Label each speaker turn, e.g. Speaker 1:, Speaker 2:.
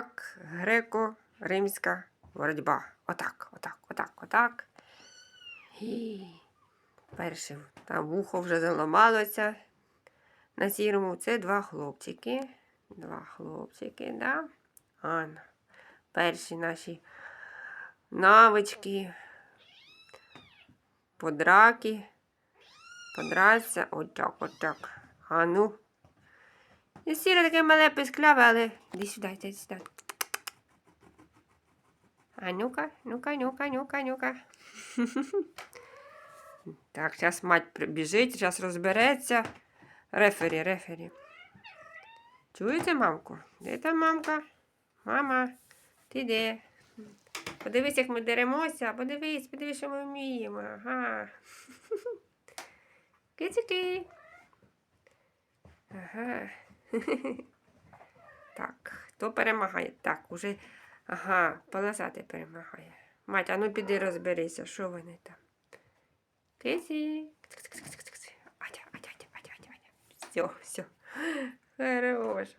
Speaker 1: так, греко-римська боротьба. Отак, отак, отак, отак. І перше, там вухо вже заламалося на сірому. Це два хлопчики. Два хлопчики, да? Анна. Перші наші навички. Подраки. Подраться. Отак, отак. А ну. І сіре таке мале пискляве, але іди сюди, іди сюди. А ну-ка, ну-ка, ну-ка, ну-ка, ну-ка. Так, зараз мать прибіжить, зараз розбереться. Рефері, рефері. Чуєте, мамку? Де там мамка? Мама, ти де? Подивись, як ми деремося. Подивись, подивись, що ми вміємо. Ага. Кицики. Ага. Так, хто перемагає? Так, уже. Ага, полосатий перемагає. Мать, а ну піди розберися, що вони там. Кисі. Атя, атя, атя, атя, атя. Все, все. Хорош.